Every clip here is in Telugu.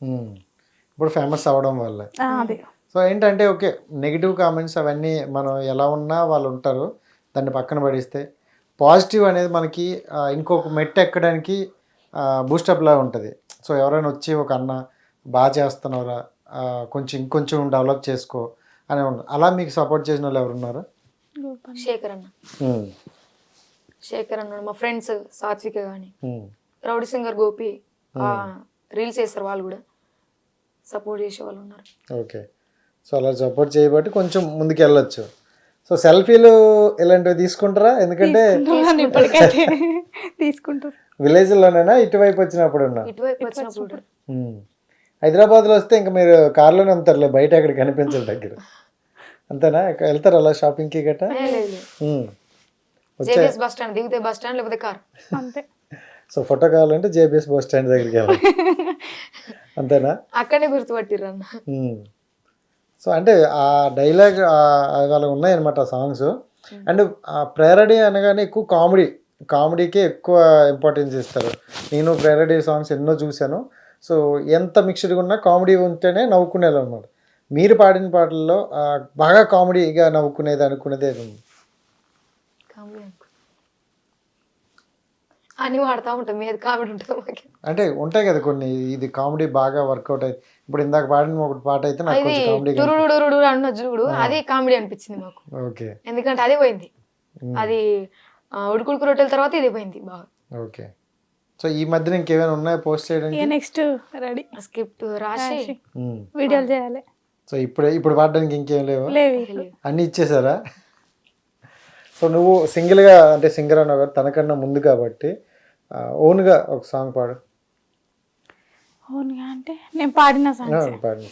ఉమ్. ఇప్పుడు ఫేమస్ అవ్వడం వల్ల. అదే. సో ఏంటంటే ఓకే నెగిటివ్ కామెంట్స్ అవన్నీ మనం ఎలా ఉన్నా వాళ్ళు ఉంటారు దాన్ని పక్కన పడిస్తే. పాజిటివ్ అనేది మనకి ఆ, ఇంకొక మెట్టు ఎక్కడానికి బూస్టప్ లా ఉంటుంది. సో ఎవరైనా వచ్చి ఒక అన్న బాగా చేస్తున్నారా ఆ, కొంచెం ఇంకొంచెం డెవలప్ చేసుకో అని అలా మీకు సపోర్ట్ చేసిన వాళ్ళు ఎవరున్నారు శేఖర్ అన్న. ఉమ్, శేఖర్ అన్నాడు మా ఫ్రెండ్స్ సాత్విక కానీ um, rowdy singer Gopi reels చేస్తారు వాళ్ళు కూడా. సపోర్ట్ చేసే వాళ్ళు ఉన్నారు. ఓకే. సో అలా సపోర్ట్ చేయబట్టి కొంచెం ముందుకు వెళ్ళొచ్చు సో సెల్ఫీలు ఇలాంటివి తీసుకుంటారా? ఎందుకంటే ఇప్పటికైతే. తీసుకుంటారు ఇటువైపు వచ్చినప్పుడు ఉన్నా ఇటువైపు వచ్చినప్పుడు. కూడా. ఉమ్. హైదరాబాద్లో వస్తే ఇంకా మీరు కార్లోనే ఉంటారులే బయట అక్కడ కనిపించదు దగ్గర. అంతేనా? వెళ్తారు అలా గట్రా? లేదు ఉమ్. జేబీఎస్ బస్ స్టాండ్ దిగితే బస్ స్టాండ్ లేకపోతే కార్. అంతే. సో ఫోటో కావాలంటే జేబీఎస్ బస్ స్టాండ్ దగ్గరికి వెళ్ళాలి. అంతేనా? అక్కడనే ఉమ్. సో అంటే ఆ డైలాగ్ అలా ఉన్నాయన్నమాట సాంగ్స్. అండ్ ఆ ప్రేరడీ అనగానే ఎక్కువ కామెడీ కామెడీకే ఎక్కువ ఇంపార్టెన్స్ ఇస్తారు. నేను ప్రేరడీ సాంగ్స్ ఎన్నో చూశాను. సో ఎంత మిక్స్డ్గా ఉన్నా కామెడీ ఉంటేనే నవ్వుకునేది అనమాట మీరు పాడిన పాటల్లో బాగా కామెడీగా నవ్వుకునేది అనుకునేది? కామెడీ అని వాడుతూ ఉంటాం. మీద కామెడీ ఉంటుంది మాకు. అంటే ఉంటాయి కదా కొన్ని ఇది కామెడీ బాగా వర్కౌట్ అయ్యి ఇప్పుడు ఇందాక పాడిన ఒకటి పాట అయితే నాకు ఇది కొంచెం కామెడీ టురుడు అన్న చూడు. అది కామెడీ అనిపించింది మాకు. ఓకే. ఎందుకంటే అదే పోయింది. అది ఉడుకుడుకు రొట్టెల తర్వాత ఇది పోయింది బాగా. ఓకే. సో ఈ మధ్యన ఇంకేమైనా ఉన్నాయా పోస్ట్ చేయడానికి? ఇక నెక్స్ట్ రెడీ. స్క్రిప్ట్ రాసి. వీడియోలు చేయాలి. సో ఇప్పుడు ఇప్పుడు పాడడానికి ఇంకేం. లేవు. అన్నీ ఇచ్చేసారా? సో నువ్వు సింగిల్గా అంటే సింగర్ అన్నావు కదా తనకన్నా ముందు కాబట్టి ఓన్గా ఒక సాంగ్ పాడు. అవునుగా అంటే నేను పాడిన ఆ, సాంగ్స్. పాడు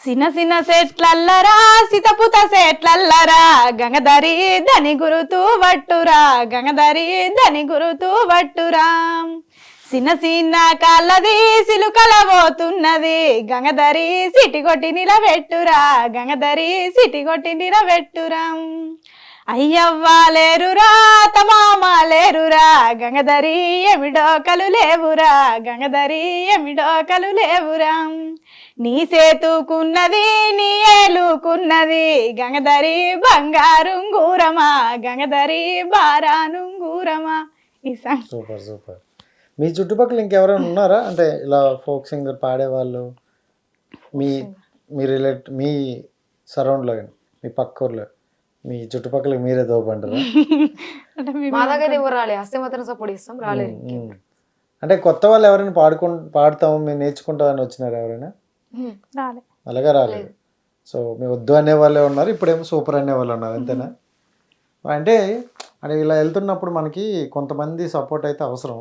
సిన్న సిన్న సెట్లల్లరా సితపుత సెట్లల్లరా గంగధరి ధని గురుతూ వట్టురా గంగధరి ధని గురుతూ వట్టురా. సిన్న సిన్న కాళ్ళది సిలుకల పోతున్నది గంగధరి సిటి కొట్టి నిలబెట్టురా గంగధరి సిటి కొట్టి నిలబెట్టురా. అయ్యవ్వ లేరురా తమామ లేరురా గంగధరి ఎమిడోకలు లేవురా గంగధరి ఎమిడోకలు లేవురా. నీ సేతుకున్నది నీ ఏలుకున్నది గంగధరి బంగారుంగూరమా గంగధరి బారానుంగూరమా ఈ సాంగ్ సూపర్ సూపర్. మీ చుట్టుపక్కల ఇంకెవరైనా ఉన్నారా? అంటే ఇలా ఫోక్ సింగర్ పాడేవాళ్ళు మీ మీ రిలేట్ మీ సరౌండ్లో కానీ మీ పక్క ఊర్లో మీ చుట్టుపక్కల మీరే దోపంటారా అంటే మీ మా దగ్గర ఎవరు రాలే వస్తే మాత్రం సపోర్ట్ చేస్తాం రాలేదు. అంటే కొత్త వాళ్ళు ఎవరైనా పాడుకు పాడతాము మేము నేర్చుకుంటామని వచ్చినారు ఎవరైనా? ఉమ్. రాలే. అలాగే రాలేదు సో మేము వద్దు అనే వాళ్ళే ఉన్నారు ఇప్పుడేమో సూపర్ అనే వాళ్ళు ఉన్నారు అంతేనా? అంటే అంటే ఇలా వెళ్తున్నప్పుడు మనకి కొంతమంది సపోర్ట్ అయితే అవసరం.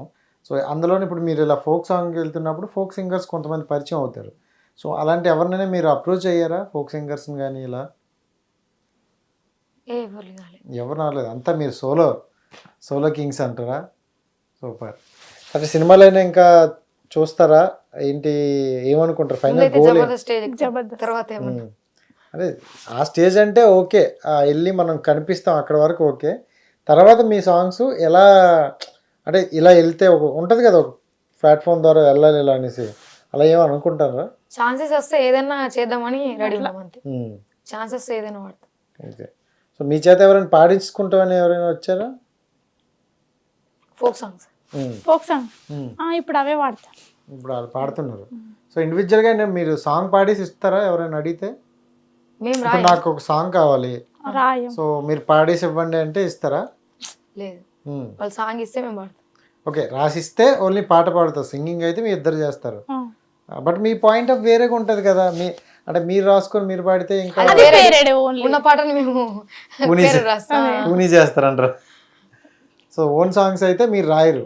సో అందులోని ఇప్పుడు మీరు ఇలా ఫోక్ సాంగ్కి వెళ్తున్నప్పుడు ఫోక్ సింగర్స్ కొంతమంది పరిచయం అవుతారు. సో అలాంటి ఎవరినైనా మీరు అప్రోచ్ అయ్యారా ఫోక్ సింగర్స్ని కానీ ఇలా? ఎవరు రాలే ఎవరు రాలేదు. అంతా మీరు సోలో సోలో కింగ్స్ అంటారా? సూపర్. అంటే సినిమాలైనా ఇంకా చూస్తారా? ఏంటి ఏమనుకుంటారు? Final goal. తర్వాత అదే ఆ స్టేజ్ అంటే ఓకే. ఆ వెళ్ళి మనం కనిపిస్తాం అక్కడ వరకు ఓకే. తర్వాత మీ సాంగ్స్ ఎలా అంటే ఇలా వెళ్తే ఒక ఉంటుంది కదా ఒక ప్లాట్ఫామ్ ద్వారా వెళ్ళాలి ఇలా అనేసి. అలా ఏమో అనుకుంటారా? ఛాన్సెస్ వస్తే ఏదైనా చేద్దామని రెడీ ఉన్నాం అంతే. ఛాన్సెస్ ఏదైనా వాడతాం. ఓకే. సో మీ చేత ఎవరైనా పాడించుకుంటామని ఎవరైనా వచ్చారా? ఫోక్ సాంగ్స్ ఫోక్ సాంగ్ ఇప్పుడు అవే వాడతా. ఇప్పుడు వాళ్ళు పాడుతున్నారు. సో ఇండివిజువల్గా మీరు సాంగ్ పాడేసి ఇస్తారా ఎవరైనా అడిగితే? ఇప్పుడు నాకు ఒక సాంగ్ కావాలి. సో మీరు పాడేసి ఇవ్వండి అంటే ఇస్తారా? లేదు. ఉమ్. వాళ్ళు సాంగ్ ఇస్తే మేము పాడతాం. ఓకే రాసిస్తే ఓన్లీ పాట పాడతారు సింగింగ్ అయితే మీ ఇద్దరు చేస్తారు. బట్ మీ పాయింట్ ఆఫ్ వేరేగా ఉంటుంది కదా. మీ అంటే మీరు రాసుకొని మీరు పాడితే ఇంకా అది పేరేడే ఓన్లీ. ఉన్న పాటని మేము చేస్తారంటారు. సో ఓన్ సాంగ్స్ అయితే మీరు రాయరు.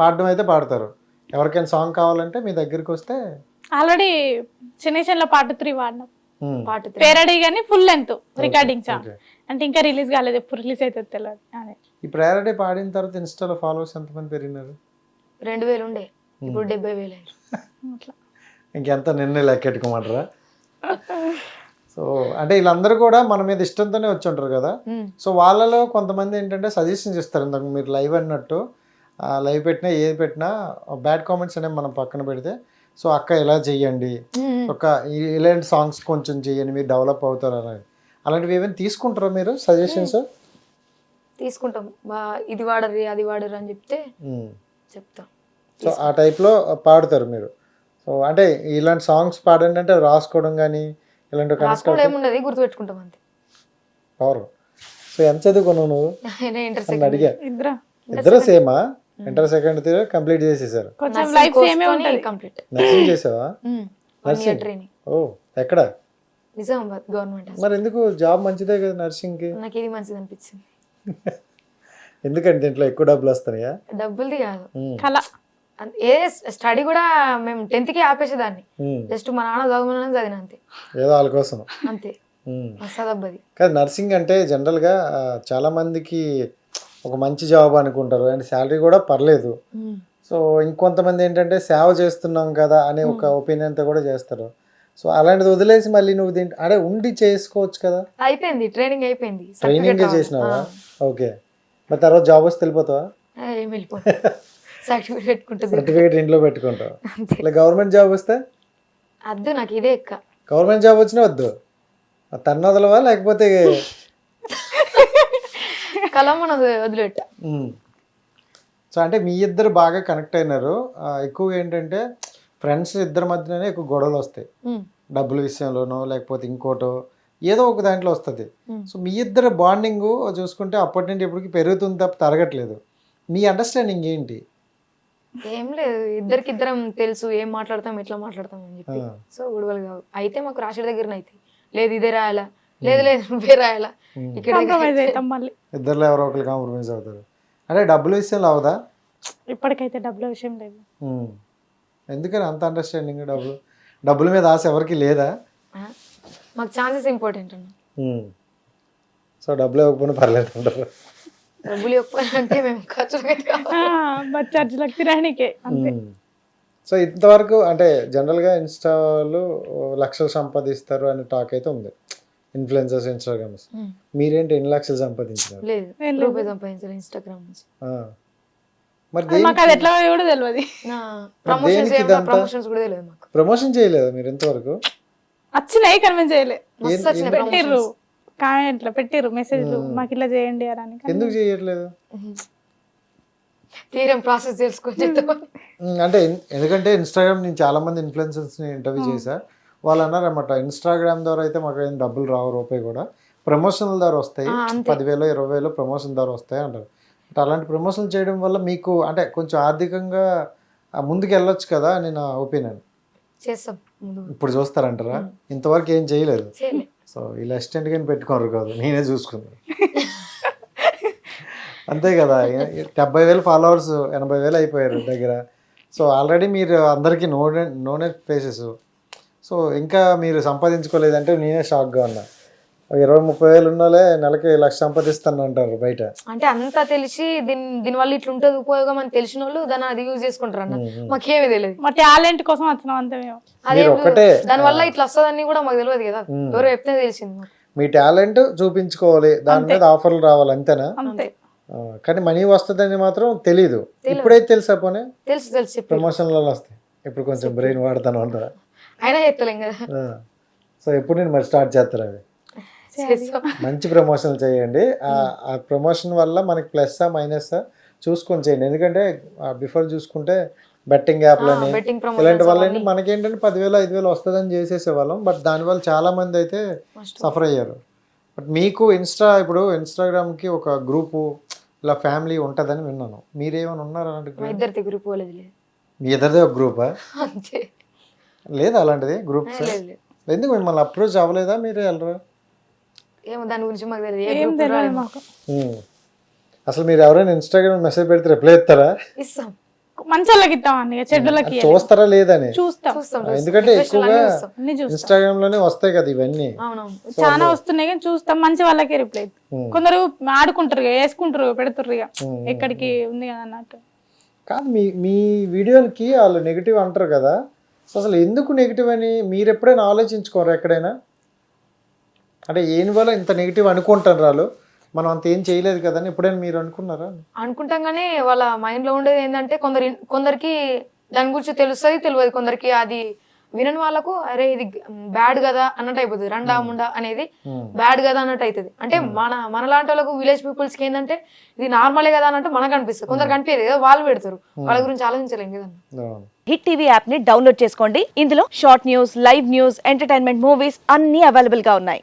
పాడడం అయితే పాడతారు. ఎవరికైనా సాంగ్ కావాలంటే మీ దగ్గరికి వస్తే ఆల్రెడీ చిన్న చిన్న పార్ట్ త్రీ వాడినాం. పాట. పేరడీ కానీ ఫుల్ లెంత్ రికార్డింగ్ సాంగ్. అంటే ఇంకా రిలీజ్ కాలేదు ఎప్పుడు రిలీజ్ అవుతుంది తెలియదు అదే. ఈ ప్రయారిటీ పాడిన తర్వాత ఇన్స్టాలో ఫాలోవర్స్ ఎంతమంది పెరిగినారు? రెండు వేలు ఉండే. ఇప్పుడు డెబ్బై వేలు అట్లా. ఇంకెంత నిన్నే లెక్కెట్టుకోమంటారా? సో అంటే వీళ్ళందరూ కూడా మన మీద ఇష్టంతోనే వచ్చి ఉంటారు కదా. సో వాళ్ళలో కొంతమంది ఏంటంటే సజెషన్స్ ఇస్తారు ఇందాక మీరు లైవ్ అన్నట్టు లైవ్ పెట్టినా ఏది పెట్టినా బ్యాడ్ కామెంట్స్ అనేవి మనం పక్కన పెడితే సో అక్క ఇలా చెయ్యండి. ఒక ఇలాంటి సాంగ్స్ కొంచెం చేయండి మీరు డెవలప్ అవుతారు అలా. అలాంటివి ఏమైనా తీసుకుంటారా మీరు సజెషన్స్? తీసుకుంటాం. ఇది వాడరు అది వాడరు అని చెప్తే చెప్తాం. సో ఆ టైప్లో పాడతారు మీరు. సో అంటే ఇలాంటి సాంగ్స్ పాడండి అంటే రాసుకోవడం కానీ ఇలాంటి కనెక్ట్ రాసుకోవడం ఏముండదు గుర్తుపెట్టుకుంటాం అంతే. పవర్ సో ఎంత చదువుకున్నావు నువ్వు? అడిగా. ఇద్దరు. ఇద్దరు సేమా ఇంటర్ సెకండ్ కంప్లీట్ చేసేసారు. కొంచెం లైఫ్ సేమే ఉంటది. కంప్లీట్ నర్సింగ్ చేసావా? ఇయర్ ట్రైనింగ్ ఓ ఎక్కడ? నిజామాబాద్ గవర్నమెంట్ మరి ఎందుకు? జాబ్ మంచిదే కదా నర్సింగ్కి నాకు ఇది మంచిది అనిపించింది. ఎందుకంటే దీంట్లో ఎక్కువ డబ్బులు వస్తున్నాయా? డబ్బులది కాదు. కళ. ఏ స్టడీ కూడా మేము టెన్త్కి ఆపేసేదాన్ని. జస్ట్ మా నాన్న చదవమని చదివిన అంతే. ఏదో వాళ్ళ కోసం. అంతే. దబ్బది కానీ నర్సింగ్ అంటే జనరల్గా ఆ, చాలా మందికి ఒక మంచి జాబ్ అనుకుంటారు. అండ్ శాలరీ కూడా పర్లేదు. సో ఇంకొంతమంది ఏంటంటే సేవ చేస్తున్నాం కదా అనే ఒక ఒపీనియన్తో కూడా చేస్తారు. సో అలాంటిది వదిలేసి మళ్ళీ నువ్వు దీంట్లో అడే ఉండి చేసుకోవచ్చు కదా. అయిపోయింది. ట్రైనింగ్ అయిపోయింది. ట్రైనింగ్. చేసినావా. ఓకే. మరి తర్వాత జాబ్ వస్తే వెళ్ళిపోతావా? ఆ, ఏం వెళ్ళిపో సర్టిఫికేట్ పెట్టుకుంటుంది. సర్టిఫికేట్ ఇంట్లో పెట్టుకుంటావు. అంతే. ఇలా గవర్నమెంట్ జాబ్ వస్తే? అద్దు నాకు ఇదే ఎక్క గవర్నమెంట్ జాబ్ వచ్చినా వద్దు. తన్ను వదలవా? లేకపోతే కలం మనం వదిలిపెట్ట ఉమ్. సో అంటే మీ ఇద్దరు బాగా కనెక్ట్ అయినారు. ఆ, ఎక్కువ ఏంటంటే ఫ్రెండ్స్ ఇద్దరి మధ్యనే ఎక్కువ గొడవలు వస్తాయి. డబ్బుల విషయంలోనో లేకపోతే ఇంకోటో ఏదో ఒక దాంట్లో వస్తుంది. సో మీ ఇద్దరు బాండింగ్ చూసుకుంటే అప్పటి నుండి ఇప్పటికి పెరుగుతుంది తప్ప తరగట్లేదు. మీ అండర్స్టాండింగ్ ఏంటి? ఏం లేదు ఇద్దరికి ఇద్దరం తెలుసు ఏం మాట్లాడతాం ఎట్లా మాట్లాడతాం అని చెప్పి. సో గొడవలు కావు. అయితే మాకు రాషడి దగ్గర అయితే లేదు ఇదే రాయాలా? లేదు లేదు నువ్వే రాయాలా. ఇక్కడ ఇద్దరులో ఎవరో ఒకరు కాంప్రమైజ్ అవుతారు. అంటే డబ్బుల విషయంలో అవదా? ఇప్పటికైతే డబ్బుల విషయం లేదు. ఎందుకని అంత అండర్స్టాండింగ్ డబ్బులు? డబ్బుల మీద ఆశ ఎవరికి లేదా? మాకు ఛాన్సెస్ ఇంపార్టెంట్ అన్న. సో డబ్బులు ఇవ్వకపోయినా పర్లేదు అంటారు. డబ్బులు ఎక్కువ అంటే మేము తిరానికే అంతే. సో ఇంతవరకు అంటే జనరల్గా ఇన్స్టాలో లక్షలు సంపాదిస్తారు అనే టాక్ అయితే ఉంది. ఇన్ఫ్లుయెన్సర్స్ ఇన్స్టాగ్రామ్స్ మీరేంటి ఎన్ని లక్షలు లేదు సంపాదించాలి ఇన్స్టాగ్రామ్ నుంచి. మరి ఎట్లా కూడా తెలియదు ప్రమోషన్స్ కూడా ప్రమోషన్ చేయలేదా మీరు ఇంతవరకు? వచ్చినాయి కన్విన్స్ చేయలే. కామెంట్లు పెట్టిర్రు మెసేజ్లు మాకు ఇలా చేయండి అని ఎందుకు చేయట్లేదు? తీరం ప్రాసెస్ తెలుసుకొని అంటే ఎందుకంటే ఇన్స్టాగ్రామ్ నేను చాలా మంది ఇన్ఫ్లుయెన్సర్స్ని ఇంటర్వ్యూ చేశా. వాళ్ళు అన్నారన్నమాట ఇన్స్టాగ్రామ్ ద్వారా అయితే మాకు ఏం డబ్బులు రావు రూపాయి కూడా. ప్రమోషన్ల ద్వారా వస్తాయి. పదివేలు ఇరవై వేలు ప్రమోషన్ ద్వారా వస్తాయి అంటారు. అంటే అలాంటి ప్రమోషన్ చేయడం వల్ల మీకు అంటే కొంచెం ఆర్థికంగా ముందుకు వెళ్ళొచ్చు కదా అని నా ఒపీనియన్ చేస్తాం ఇప్పుడు చూస్తారంటారా? ఇంతవరకు ఏం చేయలేదు. చేయలే. సో ఇలా అసిస్టెంట్ కానీ పెట్టుకోరు కాదు. నేనే చూసుకున్నాను అంతే కదా. డెబ్బై వేలు ఫాలోవర్స్ ఎనభై వేలు అయిపోయారు దగ్గర. సో ఆల్రెడీ మీరు అందరికీ నోనే నోనే ఫేసెస్ సో ఇంకా మీరు సంపాదించుకోలేదంటే నేనే షాక్గా ఉన్నా. ఇరవై ముప్పై వేలు ఉన్నోళ్ళే నెలకి లక్ష సంపాదిస్తాను అంటారు బయట. అంటే అంతా తెలిసి దీని దీని వల్ల ఇట్లా ఉంటుంది ఉపయోగం అని తెలిసిన వాళ్ళు దాన్ని అది యూజ్ చేసుకుంటారు అన్న మాకేమీ తెలియదు మా టాలెంట్ కోసం వచ్చినాం అంతే మేము. అదే ఒక్కటే దాని వల్ల ఇట్లా వస్తుందని కూడా మాకు తెలియదు కదా. ఎవరో చెప్తే తెలిసింది మీ టాలెంట్ చూపించుకోవాలి దాని మీద ఆఫర్లు రావాలి అంతేనా? అంతే. కానీ మనీ వస్తుందని మాత్రం తెలీదు. ఇప్పుడైతే తెలుసా పోనీ? తెలుసు తెలుసు ప్రమోషన్లలో వస్తాయి. ఇప్పుడు కొంచెం బ్రెయిన్ వాడతాను అంటారా? అయినా చెప్తలేం కదా. సో ఎప్పుడు నేను మరి స్టార్ట్ చేస్తారు అవి చేస్తాం. మంచి ప్రమోషన్లు చేయండి. ఆ- ఆ ప్రమోషన్ వల్ల మనకి ప్లస్ మైనస్ చూసుకొని చేయండి. ఎందుకంటే బిఫోర్ చూసుకుంటే బెట్టింగ్ యాప్లని ఇలాంటి వల్ల మనకేంటంటే పదివేలు ఐదు వేలు వస్తుందని చేసేసేవాళ్ళం. బట్ దానివల్ల చాలా మంది అయితే. సఫర్ అయ్యారు. బట్ మీకు ఇన్స్టా ఇప్పుడు ఇన్స్టాగ్రామ్కి ఒక గ్రూపు ఇలా ఫ్యామిలీ ఉంటుందని విన్నాను. మీరేమైనా ఉన్నారా అలాంటి లేదు. మీ ఇద్దరిదే ఒక గ్రూపా? అంతే. లేదా అలాంటిది? గ్రూప్స్ లేదు లేదు. ఎందుకు మిమ్మల్ని అప్రోచ్ అవ్వలేదా? మీరే వెళ్ళరా? ఏమో దాని గురించి మాకు తెలియదు. అసలు మీరు ఎవరైనా ఇన్స్టాగ్రామ్ మెసేజ్ పెడితే రిప్లై ఇస్తారా ఇస్తాం. మంచి వాళ్ళకి ఇస్తాం అన్ని చెడ్డలకి. చూస్తారా లేదని? చూస్తాం. ఎందుకంటే ఎక్కువగా ఇన్స్టాగ్రామ్లోనే వస్తాయి కదా ఇవన్నీ. అవునవును. చాలా వస్తున్నాయి కానీ చూస్తాం మంచి వాళ్ళకే రిప్లై. కొందరు ఆడుకుంటారు ఇక, వేసుకుంటారు పెడుతుర్రు ఇక. ఎక్కడికి ఉంది కదా అన్నట్టు. కాదు మీ మీ వీడియోలకి వాళ్ళు నెగిటివ్ అంటారు కదా. సో అసలు ఎందుకు నెగిటివ్ అని మీరు ఎప్పుడైనా ఆలోచించుకోరు ఎక్కడైనా? అంటే ఏం వల్ల ఇంత నెగిటివ్ అనుకుంటారు వాళ్ళు మనం అంత ఏం చేయలేదు కదా ఎప్పుడైనా మీరు అనుకున్నారా? అనుకుంటాం కానీ వాళ్ళ మైండ్లో ఉండేది ఏంటంటే కొందరు కొందరికి దాని గురించి తెలుస్తుంది తెలియదు. కొందరికి అది వినని వాళ్ళకు అరే ఇది బ్యాడ్ కదా అన్నట్టు అయిపోతుంది. రండా ముండా అనేది. బ్యాడ్ కదా అన్నట్టు అవుతుంది అంటే మన మన లాంటి వాళ్ళకు విలేజ్ పీపుల్స్కి ఏంటంటే ఇది నార్మలే కదా అన్నట్టు మనకు అనిపిస్తుంది. కొందరు కనిపించదు కదా వాళ్ళు పెడతారు. వాళ్ళ గురించి ఆలోచించలేం కదా. హిట్ టీవీ యాప్ని డౌన్లోడ్ చేసుకోండి. ఇందులో short news live news entertainment movies అన్ని అవైలబుల్గా ఉన్నాయి.